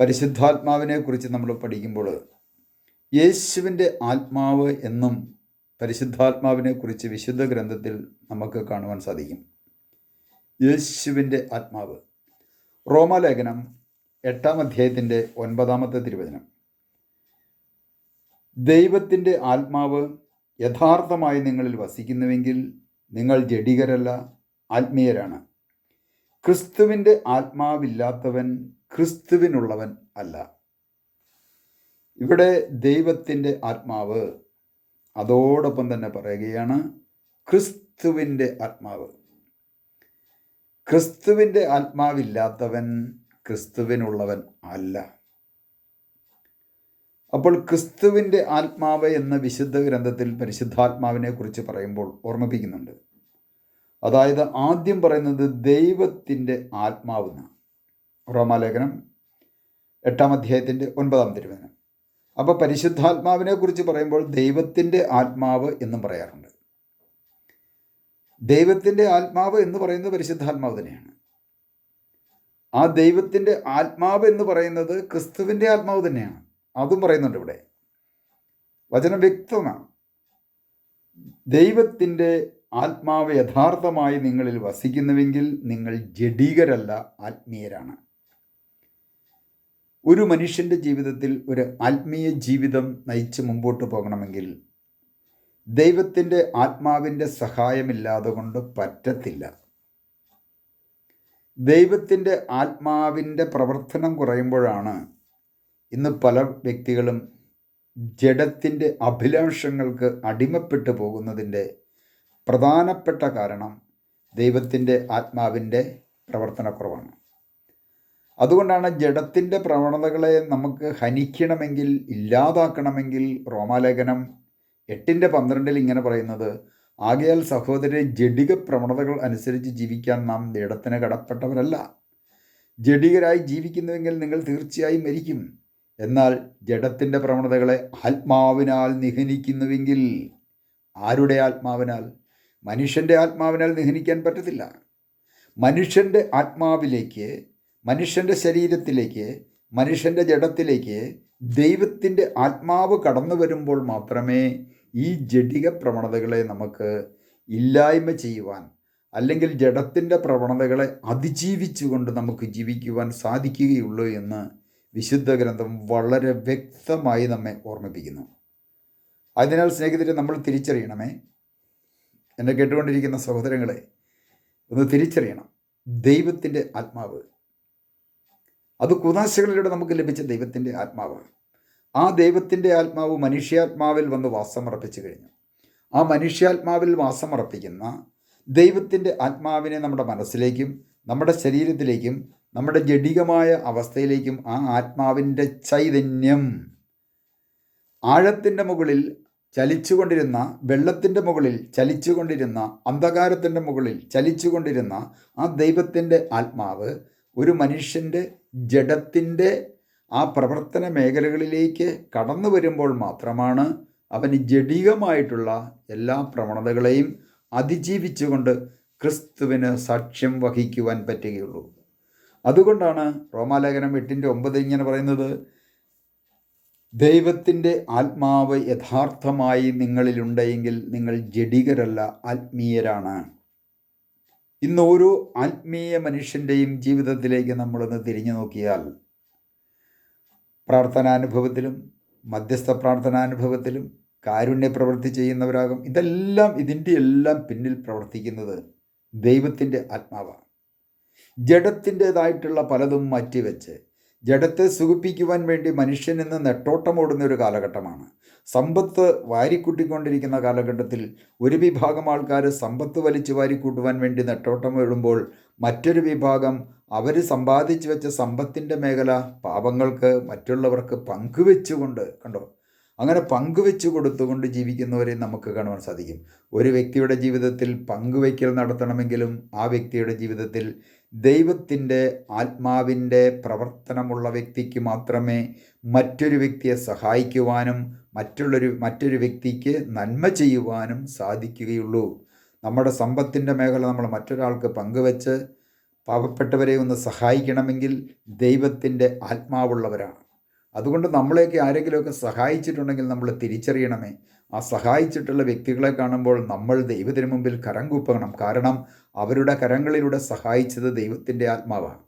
പരിശുദ്ധാത്മാവിനെ കുറിച്ച് നമ്മൾ പഠിക്കുമ്പോൾ യേശുവിന്റെ ആത്മാവ് എന്നും പരിശുദ്ധാത്മാവിനെ കുറിച്ച് വിശുദ്ധ ഗ്രന്ഥത്തിൽ നമുക്ക് കാണുവാൻ സാധിക്കും. യേശുവിന്റെ ആത്മാവ്. റോമാലേഖനം എട്ടാം അധ്യായത്തിന്റെ ഒൻപതാമത്തെ തിരുവചനം. ദൈവത്തിന്റെ ആത്മാവ് യഥാർത്ഥമായി നിങ്ങളിൽ വസിക്കുന്നുവെങ്കിൽ നിങ്ങൾ ജഡികരല്ല ആത്മീയരാണ്. ക്രിസ്തുവിന്റെ ആത്മാവില്ലാത്തവൻ ക്രിസ്തുവിനുള്ളവൻ അല്ല. ഇവിടെ ദൈവത്തിന്റെ ആത്മാവ് അതോടൊപ്പം തന്നെ പറയുകയാണ് ക്രിസ്തുവിന്റെ ആത്മാവ്. ക്രിസ്തുവിന്റെ ആത്മാവില്ലാത്തവൻ ക്രിസ്തുവിനുള്ളവൻ അല്ല. അപ്പോൾ ക്രിസ്തുവിന്റെ ആത്മാവ് എന്ന വിശുദ്ധ ഗ്രന്ഥത്തിൽ പരിശുദ്ധാത്മാവിനെ കുറിച്ച് പറയുമ്പോൾ ഓർമ്മിപ്പിക്കുന്നുണ്ട്. അതായത് ആദ്യം പറയുന്നത് ദൈവത്തിന്റെ ആത്മാവെന്ന് റോമാലേഖനം എട്ടാം അധ്യായത്തിന്റെ ഒൻപതാം തിരുവചനം. അപ്പോൾ പരിശുദ്ധാത്മാവിനെ കുറിച്ച് പറയുമ്പോൾ ദൈവത്തിന്റെ ആത്മാവ് എന്നും പറയാറുണ്ട്. ദൈവത്തിന്റെ ആത്മാവ് എന്ന് പറയുന്നത് പരിശുദ്ധാത്മാവ് തന്നെയാണ്. ആ ദൈവത്തിന്റെ ആത്മാവ് എന്ന് പറയുന്നത് ക്രിസ്തുവിന്റെ ആത്മാവ് തന്നെയാണ്. അതും പറയുന്നുണ്ട് ഇവിടെ. വചനം വ്യക്തമാണ്. ദൈവത്തിന്റെ ആത്മാവ് യഥാർത്ഥമായി നിങ്ങളിൽ വസിക്കുന്നുവെങ്കിൽ നിങ്ങൾ ജഡീകരല്ല ആത്മീയരാണ്. ഒരു മനുഷ്യന്റെ ജീവിതത്തിൽ ഒരു ആത്മീയ ജീവിതം നയിച്ച് മുമ്പോട്ട് പോകണമെങ്കിൽ ദൈവത്തിന്റെ ആത്മാവിന്റെ സഹായമില്ലാതെ കൊണ്ട് പറ്റത്തില്ല. ദൈവത്തിന്റെ ആത്മാവിന്റെ പ്രവർത്തനം കുറയുമ്പോഴാണ് ഇന്ന് പല വ്യക്തികളും ജഡത്തിന്റെ അഭിലാഷങ്ങൾക്ക് അടിമപ്പെട്ടു പോകുന്നതിന്റെ പ്രധാനപ്പെട്ട കാരണം ദൈവത്തിന്റെ ആത്മാവിന്റെ പ്രവർത്തനക്കുറവാണ്. അതുകൊണ്ടാണ് ജഡത്തിന്റെ പ്രവണതകളെ നമുക്ക് ഹനിക്കണമെങ്കിൽ ഇല്ലാതാക്കണമെങ്കിൽ റോമാലേഖനം എട്ടിന്റെ പന്ത്രണ്ടിൽ ഇങ്ങനെ പറയുന്നത് ആകയാൽ സഹോദരരെ ജഡിക പ്രവണതകൾ അനുസരിച്ച് ജീവിക്കാൻ നാം ജഡത്തിന് കടപ്പെട്ടവരല്ല. ജഡികരായി ജീവിക്കുന്നുവെങ്കിൽ നിങ്ങൾ തീർച്ചയായും മരിക്കും. എന്നാൽ ജഡത്തിന്റെ പ്രവണതകളെ ആത്മാവിനാൽ നിഹനിക്കുന്നുവെങ്കിൽ ആരുടെ ആത്മാവിനാൽ? മനുഷ്യന്റെ ആത്മാവിനാൽ നിഹനിക്കാൻ പറ്റത്തില്ല. മനുഷ്യന്റെ ആത്മാവിലേക്ക് മനുഷ്യന്റെ ശരീരത്തിലേക്ക് മനുഷ്യന്റെ ജഡത്തിലേക്ക് ദൈവത്തിന്റെ ആത്മാവ് കടന്നു വരുമ്പോൾ മാത്രമേ ഈ ജഡിക പ്രവണതകളെ നമുക്ക് ഇല്ലായ്മ ചെയ്യുവാൻ അല്ലെങ്കിൽ ജഡത്തിന്റെ പ്രവണതകളെ അതിജീവിച്ചുകൊണ്ട് നമുക്ക് ജീവിക്കുവാൻ സാധിക്കുകയുള്ളൂ എന്ന് വിശുദ്ധ ഗ്രന്ഥം വളരെ വ്യക്തമായി നമ്മെ ഓർമ്മിപ്പിക്കുന്നു. അതിനാൽ സ്നേഹിതരെ നമ്മൾ തിരിച്ചറിയണമേ. എന്നെ കേട്ടുകൊണ്ടിരിക്കുന്ന സഹോദരങ്ങളെ ഒന്ന് തിരിച്ചറിയണം. ദൈവത്തിന്റെ ആത്മാവ് അത് കുതാശകളിലൂടെ നമുക്ക് ലഭിച്ച ദൈവത്തിന്റെ ആത്മാവ് ആ ദൈവത്തിന്റെ ആത്മാവ് മനുഷ്യാത്മാവിൽ വന്ന് വാസമർപ്പിച്ചു കഴിഞ്ഞു. ആ മനുഷ്യാത്മാവിൽ വാസമർപ്പിക്കുന്ന ദൈവത്തിന്റെ ആത്മാവിനെ നമ്മുടെ മനസ്സിലേക്കും നമ്മുടെ ശരീരത്തിലേക്കും നമ്മുടെ ജഡികമായ അവസ്ഥയിലേക്കും ആ ആത്മാവിന്റെ ചൈതന്യം ആഴത്തിന്റെ മുകളിൽ ചലിച്ചുകൊണ്ടിരുന്ന വെള്ളത്തിന്റെ മുകളിൽ ചലിച്ചുകൊണ്ടിരുന്ന അന്ധകാരത്തിന്റെ മുകളിൽ ചലിച്ചുകൊണ്ടിരുന്ന ആ ദൈവത്തിന്റെ ആത്മാവ് ഒരു മനുഷ്യന്റെ ജഡത്തിന്റെ ആ പ്രവർത്തന മേഖലകളിലേക്ക് കടന്നു വരുമ്പോൾ മാത്രമാണ് അവന് ജഡികമായിട്ടുള്ള എല്ലാ പ്രവണതകളെയും അതിജീവിച്ചുകൊണ്ട് ക്രിസ്തുവിന് സാക്ഷ്യം വഹിക്കുവാൻ പറ്റുകയുള്ളൂ. അതുകൊണ്ടാണ് റോമാലേഖനം എട്ടിന്റെ ഒമ്പത് ഇങ്ങനെ പറയുന്നത് ദൈവത്തിന്റെ ആത്മാവ് യഥാർത്ഥമായി നിങ്ങളിലുണ്ടെങ്കിൽ നിങ്ങൾ ജഡികരല്ല ആത്മീയരാണ്. ഇന്ന് ഓരോ ആത്മീയ മനുഷ്യന്റെയും ജീവിതത്തിലേക്ക് നമ്മളൊന്ന് തിരിഞ്ഞു നോക്കിയാൽ പ്രാർത്ഥനാനുഭവത്തിലും മധ്യസ്ഥ പ്രാർത്ഥനാനുഭവത്തിലും കാരുണ്യ പ്രവൃത്തി ചെയ്യുന്നവരാകും. ഇതെല്ലാം ഇതിന്റെ എല്ലാം പിന്നിൽ പ്രവർത്തിക്കുന്നത് ദൈവത്തിന്റെ ആത്മാവാണ്. ജഡത്തിന്റെതായിട്ടുള്ള പലതും മാറ്റിവെച്ച് ജഡത്തെ സുഖിപ്പിക്കുവാൻ വേണ്ടി മനുഷ്യൻ ഇന്ന് നെട്ടോട്ടമോടുന്ന ഒരു കാലഘട്ടമാണ്. സമ്പത്ത് വാരിക്കൂട്ടിക്കൊണ്ടിരിക്കുന്ന കാലഘട്ടത്തിൽ ഒരു വിഭാഗം ആൾക്കാർ സമ്പത്ത് വലിച്ചു വാരിക്കൂട്ടുവാൻ വേണ്ടി നെട്ടോട്ടം വീഴുമ്പോൾ മറ്റൊരു വിഭാഗം അവർ സമ്പാദിച്ചു വെച്ച സമ്പത്തിന്റെ മേഖല പാപങ്ങൾക്ക് മറ്റുള്ളവർക്ക് പങ്കുവെച്ചുകൊണ്ട് കണ്ടോ? അങ്ങനെ പങ്കുവെച്ചു കൊടുത്തുകൊണ്ട് ജീവിക്കുന്നവരെ നമുക്ക് കാണുവാൻ സാധിക്കും. ഒരു വ്യക്തിയുടെ ജീവിതത്തിൽ പങ്കുവയ്ക്കൽ നടത്തണമെങ്കിലും ആ വ്യക്തിയുടെ ജീവിതത്തിൽ ദൈവത്തിന്റെ ആത്മാവിന്റെ പ്രവർത്തനമുള്ള വ്യക്തിക്ക് മാത്രമേ മറ്റൊരു വ്യക്തിയെ സഹായിക്കുവാനും മറ്റുള്ളൊരു മറ്റൊരു വ്യക്തിക്ക് നന്മ ചെയ്യുവാനും സാധിക്കുകയുള്ളൂ. നമ്മുടെ സമ്പത്തിന്റെ മേഖല നമ്മൾ മറ്റൊരാൾക്ക് പങ്കുവെച്ച് പാവപ്പെട്ടവരെ ഒന്ന് സഹായിക്കണമെങ്കിൽ ദൈവത്തിന്റെ ആത്മാവുള്ളവരാണ്. അതുകൊണ്ട് നമ്മളെയൊക്കെ ആരെങ്കിലുമൊക്കെ സഹായിച്ചിട്ടുണ്ടെങ്കിൽ നമ്മൾ തിരിച്ചറിയണമേ. ആ സഹായിച്ചിട്ടുള്ള വ്യക്തികളെ കാണുമ്പോൾ നമ്മൾ ദൈവത്തിന് മുമ്പിൽ കരം കൂപ്പണം. കാരണം അവരുടെ കരങ്ങളിലൂടെ സഹായിച്ചത് ദൈവത്തിന്റെ ആത്മാവാണ്.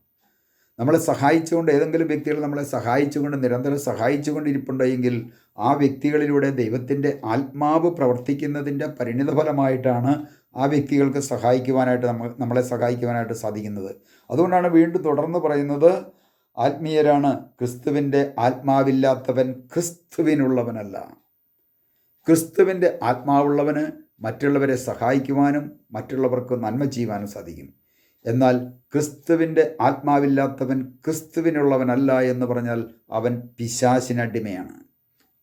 നമ്മളെ സഹായിച്ചുകൊണ്ട് ഏതെങ്കിലും വ്യക്തികൾ നമ്മളെ സഹായിച്ചുകൊണ്ട് നിരന്തരം സഹായിച്ചുകൊണ്ടിരിപ്പുണ്ടെങ്കിൽ ആ വ്യക്തികളിലൂടെ ദൈവത്തിന്റെ ആത്മാവ് പ്രവർത്തിക്കുന്നതിന്റെ പരിണിതഫലമായിട്ടാണ് ആ വ്യക്തികൾക്ക് സഹായിക്കുവാനായിട്ട് നമ്മൾ നമ്മളെ സഹായിക്കുവാനായിട്ട് സാധിക്കുന്നത്. അതുകൊണ്ടാണ് വീണ്ടും തുടർന്ന് പറയുന്നത് ആത്മീയരാണ് ക്രിസ്തുവിന്റെ ആത്മാവില്ലാത്തവൻ ക്രിസ്തുവിനുള്ളവനല്ല. ക്രിസ്തുവിന്റെ ആത്മാവുള്ളവന് മറ്റുള്ളവരെ സഹായിക്കുവാനും മറ്റുള്ളവർക്ക് നന്മ ചെയ്യുവാനും സാധിക്കും. എന്നാൽ ക്രിസ്തുവിന്റെ ആത്മാവില്ലാത്തവൻ ക്രിസ്തുവിനുള്ളവനല്ല എന്ന് പറഞ്ഞാൽ അവൻ പിശാശിനടിമയാണ്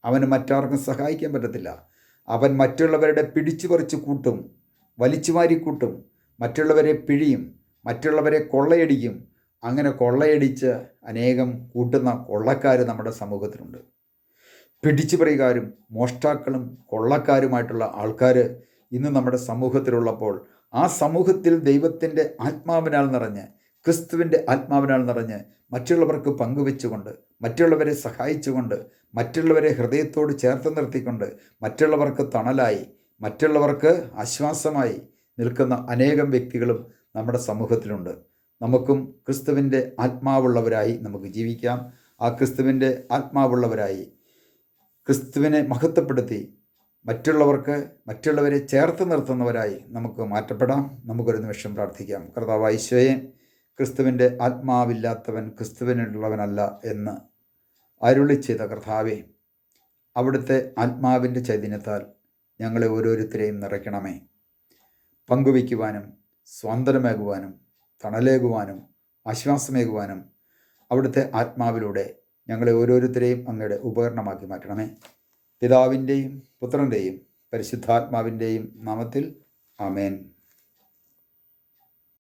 അവന് മറ്റാർക്കും സഹായിക്കാൻ പറ്റത്തില്ല. അവൻ മറ്റുള്ളവരുടെ പിടിച്ചു പറിച്ച് കൂട്ടും വലിച്ചുവാരി കൂട്ടും മറ്റുള്ളവരെ പിഴിയും മറ്റുള്ളവരെ കൊള്ളയടിക്കും. അങ്ങനെ കൊള്ളയടിച്ച് അനേകം കൂട്ടുന്ന കൊള്ളക്കാർ നമ്മുടെ സമൂഹത്തിലുണ്ട്. പിടിച്ചുപറികാരും മോഷ്ടാക്കളും കൊള്ളക്കാരുമായിട്ടുള്ള ആൾക്കാർ ഇന്ന് നമ്മുടെ സമൂഹത്തിലുള്ളപ്പോൾ ആ സമൂഹത്തിൽ ദൈവത്തിന്റെ ആത്മാവിനാൽ നിറഞ്ഞ് ക്രിസ്തുവിന്റെ ആത്മാവിനാൽ നിറഞ്ഞ് മറ്റുള്ളവർക്ക് പങ്കുവെച്ചുകൊണ്ട് മറ്റുള്ളവരെ സഹായിച്ചുകൊണ്ട് മറ്റുള്ളവരെ ഹൃദയത്തോട് ചേർത്ത് നിർത്തിക്കൊണ്ട് മറ്റുള്ളവർക്ക് തണലായി മറ്റുള്ളവർക്ക് ആശ്വാസമായി നിൽക്കുന്ന അനേകം വ്യക്തികളും നമ്മുടെ സമൂഹത്തിലുണ്ട്. നമുക്കും ക്രിസ്തുവിന്റെ ആത്മാവുള്ളവരായി നമുക്ക് ജീവിക്കാം. ആ ക്രിസ്തുവിന്റെ ആത്മാവുള്ളവരായി ക്രിസ്തുവിനെ മഹത്വപ്പെടുത്തി മറ്റുള്ളവർക്ക് മറ്റുള്ളവരെ ചേർത്ത് നിർത്തുന്നവരായി നമുക്ക് മാറ്റപ്പെടാം. നമുക്കൊരു നിമിഷം പ്രാർത്ഥിക്കാം. കർത്താവ് ഈശോയെ ക്രിസ്തുവിന്റെ ആത്മാവില്ലാത്തവൻ ക്രിസ്തുവിനുള്ളവനല്ല എന്ന് അരുളി ചെയ്ത കർത്താവെ അവിടുത്തെ ആത്മാവിന്റെ ചൈതന്യത്താൽ ഞങ്ങളെ ഓരോരുത്തരെയും നിറയ്ക്കണമേ. പങ്കുവയ്ക്കുവാനും സ്വാതന്ത്ര്യമേകുവാനും തണലേകുവാനും ആശ്വാസമേകുവാനും അവിടുത്തെ ആത്മാവിലൂടെ ഞങ്ങളെ ഓരോരുത്തരെയും അങ്ങയുടെ ഉപകരണമാക്കി മാറ്റണമേ. പിതാവിന്റെയും പുത്രന്റെയും പരിശുദ്ധാത്മാവിന്റെയും നാമത്തിൽ ആമേൻ.